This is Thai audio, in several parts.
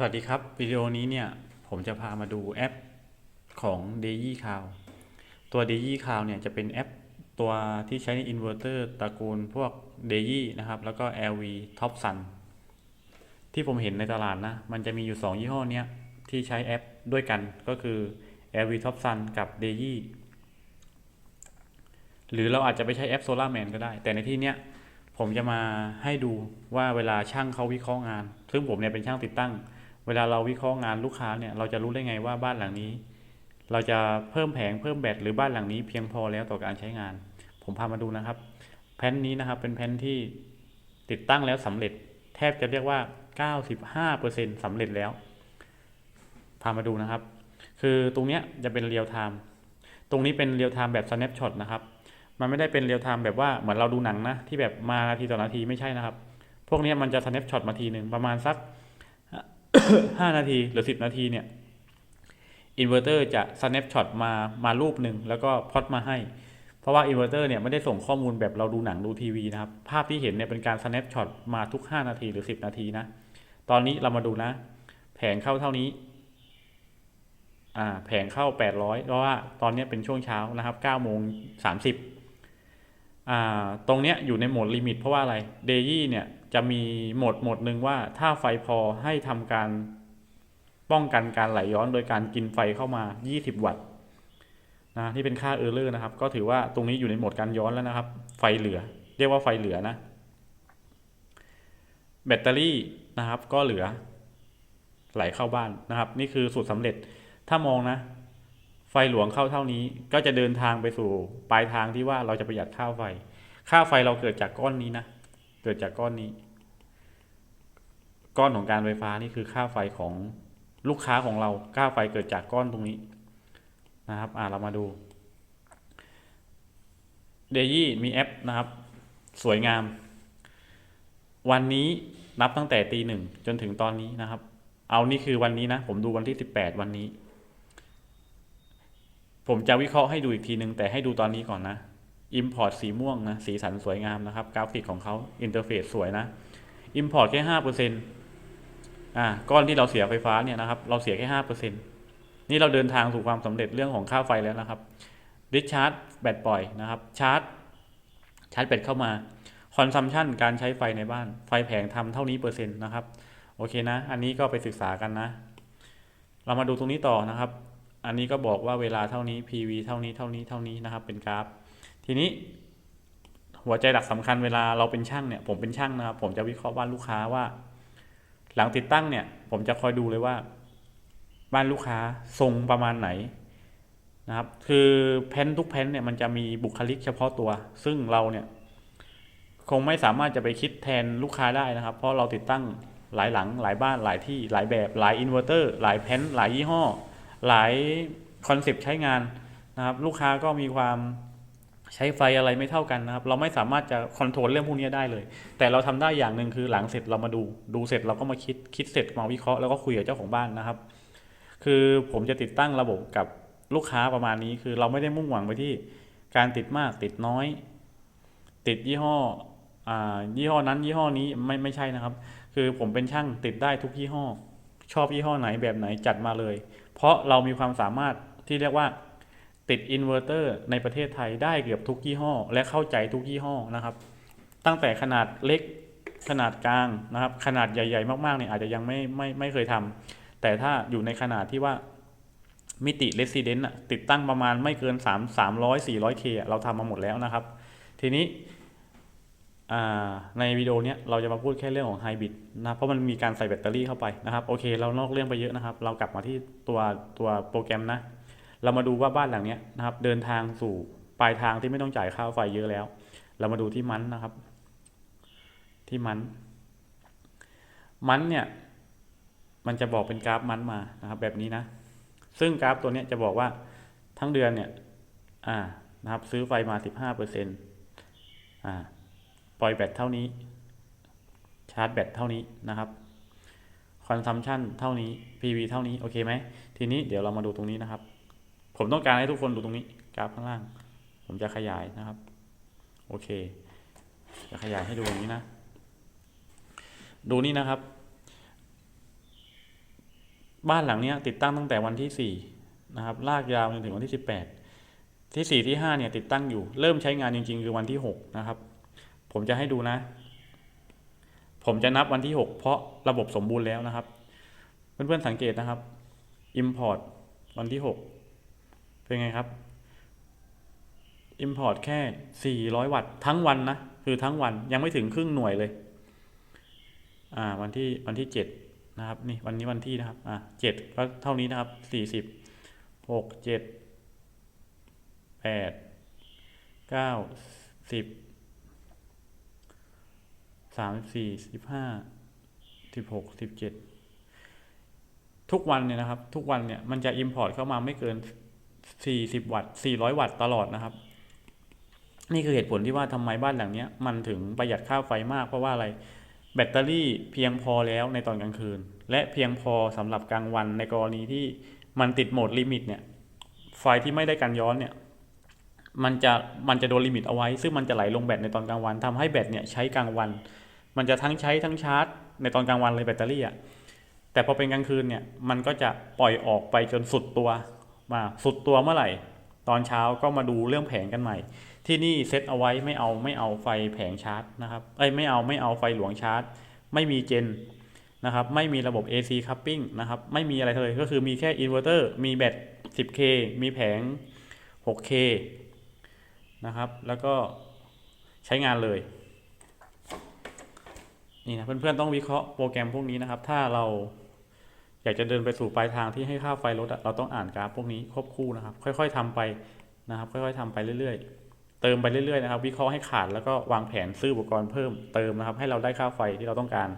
สวัสดีครับ วิดีโอนี้เนี่ย ผมจะพามาดูแอปของ d a i y Cloud ตัว d a i y Cloud เนี่ยจะเป็นแอปตัวที่ใช้ในอินเวอร์เตอร์ตระกูลพวก d a i y นะครับ แล้วก็ LV Top Sun ที่ผมเห็นในตลาดนะ มันจะมีอยู่ 2 ยี่ห้อเนี้ย ที่ใช้แอปด้วยกันก็คือ LV Top Sun กับ d a i y หรือเราอาจจะไปใช้แอป Solar Man ก็ได้ แต่ในที่เนี้ยผมจะมาให้ดูว่าเวลาช่างเขาวิเคราะห์งาน ซึ่งผมเนี่ยเป็นช่างติดตั้ง เวลาเราวิเคราะห์งานลูกค้าเนี่ยเราจะรู้ได้ไงว่าบ้านหลังนี้ เราจะเพิ่มแผงเพิ่มแบตหรือบ้านหลังนี้เพียงพอแล้วต่อการใช้งาน ผมพามาดูนะครับ แผ่นนี้นะครับเป็นแผ่นที่ติดตั้งแล้วสำเร็จ แทบจะเรียกว่า 95%สำเร็จแล้ว พามาดูนะครับ คือตรงเนี้ยจะเป็นเรียลไทม์ตรงนี้เป็นเรียลไทม์แบบ snapshot นะครับ มันไม่ได้เป็นเรียลไทม์แบบว่าเหมือนเราดูหนังนะที่แบบมานาทีต่อนาทีไม่ใช่นะครับ พวกนี้มันจะสแนปช็อตมาทีหนึ่งประมาณสัก 5 นาทีหรือ 10 นาทีเนี่ยอินเวอร์เตอร์จะสแนปช็อตมามารูปหนึ่งแล้วก็พอตมาให้ เพราะว่าอินเวอร์เตอร์เนี่ยไม่ได้ส่งข้อมูลแบบเราดูหนังดูทีวีนะครับ ภาพที่เห็นเนี่ยเป็นการสแนปช็อตมาทุก 5 นาทีหรือ 10 นาทีนะ ตอนนี้เรามาดูนะ แผงเข้าเท่านี้อ่าแผงเข้า 800 เพราะว่าตอนนี้เป็นช่วงเช้านะครับ9โมง30อ่าตรงเนี้ยอยู่ในโหมดลิมิตเพราะว่าอะไรเดยี่เนี่ย จะมีโหมดหมดหนึ่งว่าถ้าไฟพอให้ทำการป้องกันการไหลย้อนโดยการกินไฟเข้ามา 20 วัตต์นะที่เป็นค่าเออร์เลอร์นะครับ ก็ถือว่าตรงนี้อยู่ในโหมดการย้อนแล้วนะครับ ไฟเหลือ เรียกว่าไฟเหลือนะ แบตเตอรี่นะครับก็เหลือไหลเข้าบ้านนะครับ นี่คือสูตรสำเร็จถ้ามองนะ ไฟหลวงเข้าเท่านี้ ก็จะเดินทางไปสู่ปลายทางที่ว่าเราจะประหยัดค่าไฟ ค่าไฟเราเกิดจากก้อนนี้นะ เกิดจากก้อนนี้ ก้อนของการไฟฟ้านี่คือค่าไฟของลูกค้าของเราค่าไฟเกิดจากก้อนตรงนี้นะครับอ่าเรามาดูเดยี่มีแอปนะครับ สวยงาม วันนี้นับตั้งแต่ตีหนึ่งจนถึงตอนนี้นะครับ เอานี่คือวันนี้นะ ผมดูวันที่สิบแปดวันนี้ ผมจะวิเคราะห์ให้ดูอีกทีหนึ่งแต่ให้ดูตอนนี้ก่อนนะ Import สีม่วงนะ สีสันสวยงามนะครับ กราฟิกของเขาอินเทอร์เฟซสวยนะ Import แค่ห้าเปอร์เซ็นต์อ่าก้อนที่เราเสียไฟฟ้าเนี่ยนะครับ เราเสียแค่ห้าเปอร์เซ็นต์นี่เราเดินทางสู่ความสำเร็จเรื่องของค่าไฟแล้วนะครับดิชาร์จแบตปล่อยนะครับ ชาร์จ ชาร์จแบตเข้ามาคอนซัมชันการใช้ไฟในบ้าน ไฟแผงทำเท่านี้เปอร์เซ็นต์นะครับ โอเคนะ อันนี้ก็ไปศึกษากันนะ เรามาดูตรงนี้ต่อนะครับ อันนี้ก็บอกว่าเวลาเท่านี้ PV เท่านี้เท่านี้เท่านี้นะครับ เป็นกราฟ ทีนี้หัวใจหลักสำคัญเวลาเราเป็นช่างเนี่ย ผมเป็นช่างนะครับ ผมจะวิเคราะห์บ้านลูกค้าว่า หลังติดตั้งเนี่ย ผมจะคอยดูเลยว่า บ้านลูกค้าทรงประมาณไหนนะครับ คือแผ่นทุกแผ่นเนี่ยมันจะมีบุคลิกเฉพาะตัว ซึ่งเราเนี่ย คงไม่สามารถจะไปคิดแทนลูกค้าได้นะครับ เพราะเราติดตั้งหลายหลัง หลายบ้านหลายที่หลายแบบหลายอินเวอร์เตอร์หลายแผ่นหลายยี่ห้อ หลายคอนเซปต์ใช้งานนะครับ ลูกค้าก็มีความ ใช้ไฟอะไรไม่เท่ากันนะครับ เราไม่สามารถจะคอนโทรลเรื่องพวกนี้ได้เลย แต่เราทำได้อย่างหนึ่งคือหลังเสร็จเรามาดู ดูเสร็จเราก็มาคิด คิดเสร็จมาวิเคราะห์แล้วก็คุยกับเจ้าของบ้านนะครับ คือผมจะติดตั้งระบบกับลูกค้าประมาณนี้ คือเราไม่ได้มุ่งหวังไปที่การติดมากติดน้อย ติดยี่ห้ออ่ายี่ห้อนั้นยี่ห้อนี้ไม่ไม่ใช่นะครับ คือผมเป็นช่างติดได้ทุกยี่ห้อ ชอบยี่ห้อไหนแบบไหนจัดมาเลย เพราะเรามีความสามารถที่เรียกว่า ติดอินเวอร์เตอร์ในประเทศไทยได้เกือบทุกยี่ห้อ และเข้าใจทุกยี่ห้อนะครับ ตั้งแต่ขนาดเล็กขนาดกลางนะครับ ขนาดใหญ่ๆ มากๆเนี่ยอาจจะยังไม่ไม่ไม่เคยทำแต่ถ้าอยู่ในขนาดที่ว่ามิติเรสซิเดนต์ติดตั้งประมาณไม่เกิน 3 300 400 k อะเราทำมาหมดแล้วนะครับ ทีนี้ในวิดีโอเนี้ยเราจะมาพูดแค่เรื่องของไฮบริดนะเพราะมันมีการใส่แบตเตอรี่เข้าไปนะครับ โอเค เรานอกเรื่องไปเยอะนะครับ เรากลับมาที่ตัวตัวโปรแกรมนะ เรามาดูว่าบ้านหลังนี้นะครับ เดินทางสู่ปลายทางที่ไม่ต้องจ่ายค่าไฟเยอะแล้ว เรามาดูที่มันนะครับ ที่มัน มันเนี่ย มันจะบอกเป็นกราฟมันมานะครับ แบบนี้นะ ซึ่งกราฟตัวนี้จะบอกว่าทั้งเดือนเนี่ย อ่านะครับ ซื้อไฟมาสิบห้าเปอร์เซ็นต์อ่า ปล่อยแบตเท่านี้ ชาร์จแบตเท่านี้นะครับคอนซัมชันเท่านี้ PV เท่านี้ โอเคไหม ทีนี้เดี๋ยวเรามาดูตรงนี้นะครับ ผมต้องการให้ทุกคนดูตรงนี้ กราฟข้างล่าง ผมจะขยายนะครับ โอเค จะขยายให้ดูอย่างนี้นะ ดูนี่นะครับ บ้านหลังนี้ติดตั้งตั้งแต่วันที่สี่นะครับ ลากยาวจนถึงวันที่สิบแปดที่สี่ที่ห้าเนี่ยติดตั้งอยู่ เริ่มใช้งานจริง ๆ คือวันที่หกนะครับ ผมจะให้ดูนะ ผมจะนับวันที่หกเพราะระบบสมบูรณ์แล้วนะครับ เพื่อนๆสังเกตนะครับ Import วันที่หก เป็นไงครับ Import แค่ 400 วัตต์ทั้งวันนะ คือทั้งวันยังไม่ถึงครึ่งหน่วยเลย อ่า วันที่วันที่ 7 นะครับ นี่วันนี้วันที่นะครับ อ่าเจ็ดก็เท่านี้นะครับ 40 6 7 8 9 10 34 15 16 17 ทุกวันเนี่ยนะครับ ทุกวันเนี่ยมันจะ Import เข้ามาไม่เกิน 40 วัตต์ 400 วัตต์ตลอดนะครับ นี่คือเหตุผลที่ว่าทำไมบ้านหลังนี้มันถึงประหยัดค่าไฟมากเพราะว่าอะไรแบตเตอรี่เพียงพอแล้วในตอนกลางคืน และเพียงพอสำหรับกลางวันในกรณีที่มันติดโหมดลิมิตเนี่ยไฟที่ไม่ได้กันย้อนเนี่ยมันจะมันจะโดนลิมิตเอาไว้ ซึ่งมันจะไหลลงแบตในตอนกลางวันทำให้แบตเนี่ยใช้กลางวัน มันจะทั้งใช้ทั้งชาร์จ ในตอนกลางวันเลยแบตเตอรี่อะแต่พอเป็นกลางคืนเนี่ยมันก็จะปล่อยออกไปจนสุดตัว มาสุดตัวเมื่อไหร่ ตอนเช้าก็มาดูเรื่องแผงกันใหม่ ที่นี่เซตเอาไว้ไม่เอาไม่เอาไฟแผงชาร์จนะครับเอ้ยไม่เอาไม่เอาไฟหลวงชาร์จ ไม่มีเจนนะครับไม่มีระบบ AC coupling นะครับไม่มีอะไรเลยก็คือมีแค่อินเวอร์เตอร์มีแบต 10K มีแผง 6K นะครับแล้วก็ใช้งานเลยนี่นะเพื่อนๆต้องวิเคราะห์โปรแกรมพวกนี้นะครับ ถ้าเรา อยากจะเดินไปสู่ปลายทางที่ให้ค่าไฟลดเราต้องอ่านกราฟพวกนี้ควบคู่นะครับ ค่อยๆทำไปนะครับ ค่อยๆทำไปเรื่อยๆ เติมไปเรื่อยๆนะครับ วิเคราะห์ให้ขาดแล้วก็วางแผนซื้ออุปกรณ์เพิ่มเติมนะครับ ให้เราได้ค่าไฟที่เราต้องการ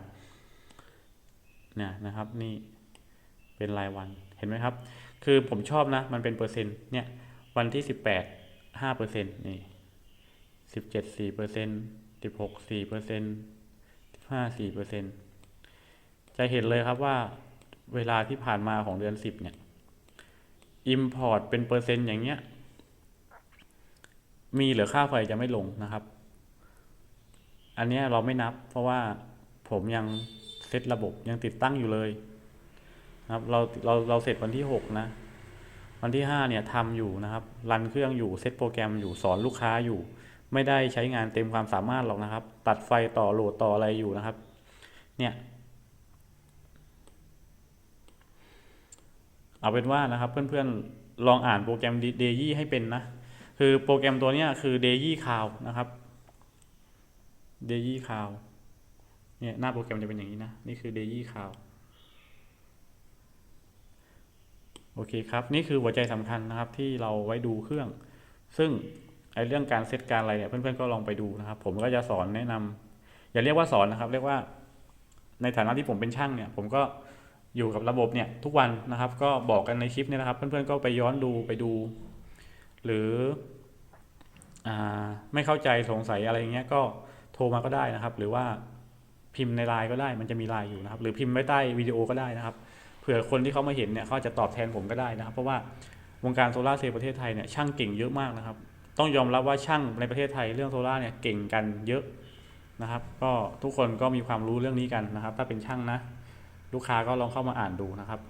เนี่ยนะครับ นี่เป็นรายวันเห็นไหมครับ คือผมชอบนะ มันเป็นเปอร์เซ็นต์เนี่ย วันที่สิบแปดห้าเปอร์เซ็นต์นี่สิบเจ็ดสี่เปอร์เซ็นต์สิบหกสี่เปอร์เซ็นต์ห้าสี่เปอร์เซ็นต์จะเห็นเลยครับว่า เวลาที่ผ่านมาของเดือนสิบเนี่ย Import เป็นเปอร์เซ็นต์อย่างเงี้ย มีเหรือค่าไฟจะไม่ลงนะครับ อันนี้เราไม่นับ เพราะว่าผมยังเซตระบบยังติดตั้งอยู่เลยนะครับ เราเราเราเสร็จวันที่หกนะ วันที่ห้าเนี่ยทำอยู่นะครับ รันเครื่องอยู่เซตโปรแกรมอยู่สอนลูกค้าอยู่ ไม่ได้ใช้งานเต็มความสามารถหรอกนะครับ ตัดไฟต่อโหลดต่ออะไรอยู่นะครับ เนี่ย เอาเป็นว่านะครับ เพื่อนๆลองอ่านโปรแกรม d a y ให้เป็นนะ คือโปรแกรมตัวนี้คือ d a y Cloud นะครับ d a y Cloud เนี่ยหน้าโปรแกรมจะเป็นอย่างนี้นะ นี่คือ d a y Cloud โอเคครับ นี่คือหัวใจสำคัญนะครับที่เราไว้ดูเครื่อง ซึ่งไอเรื่องการเซตการอะไรเนี่ยเพื่อนๆก็ลองไปดูนะครับ ผมก็จะสอนแนะนำอย่าเรียกว่าสอนนะครับ เรียกว่าในฐานะที่ผมเป็นช่างเนี่ย ผมก็ อยู่กับระบบเนี่ยทุกวันนะครับ ก็บอกกันในคลิปเนี่ยนะครับ เพื่อนๆก็ไปย้อนดูไปดู หรืออไม่เข้าใจสงสัยอะไรเงี้ยก็โทรมาก็ได้นะครับ หรือว่าพิมพ์ในไลน์ก็ได้มันจะมีไลน์อยู่นะครับ หรือพิมพ์ไว้ใต้วิดีโอก็ได้นะครับเผื่อคนที่เขามาเห็นเนี่ยเขาจะตอบแทนผมก็ได้นะครับ เพราะว่าวงการโซลาร์เซลล์ประเทศไทยเนี่ยช่างเก่งเยอะมากนะครับ ต้องยอมรับว่าช่างในประเทศไทยเรื่องโซลาร์เนี่ยเก่งกันเยอะนะครับ ก็ทุกคนก็มีความรู้เรื่องนี้กันนะครับ ถ้าเป็นช่างนะ ลูกค้าก็ลองเข้ามาอ่านดูนะครับ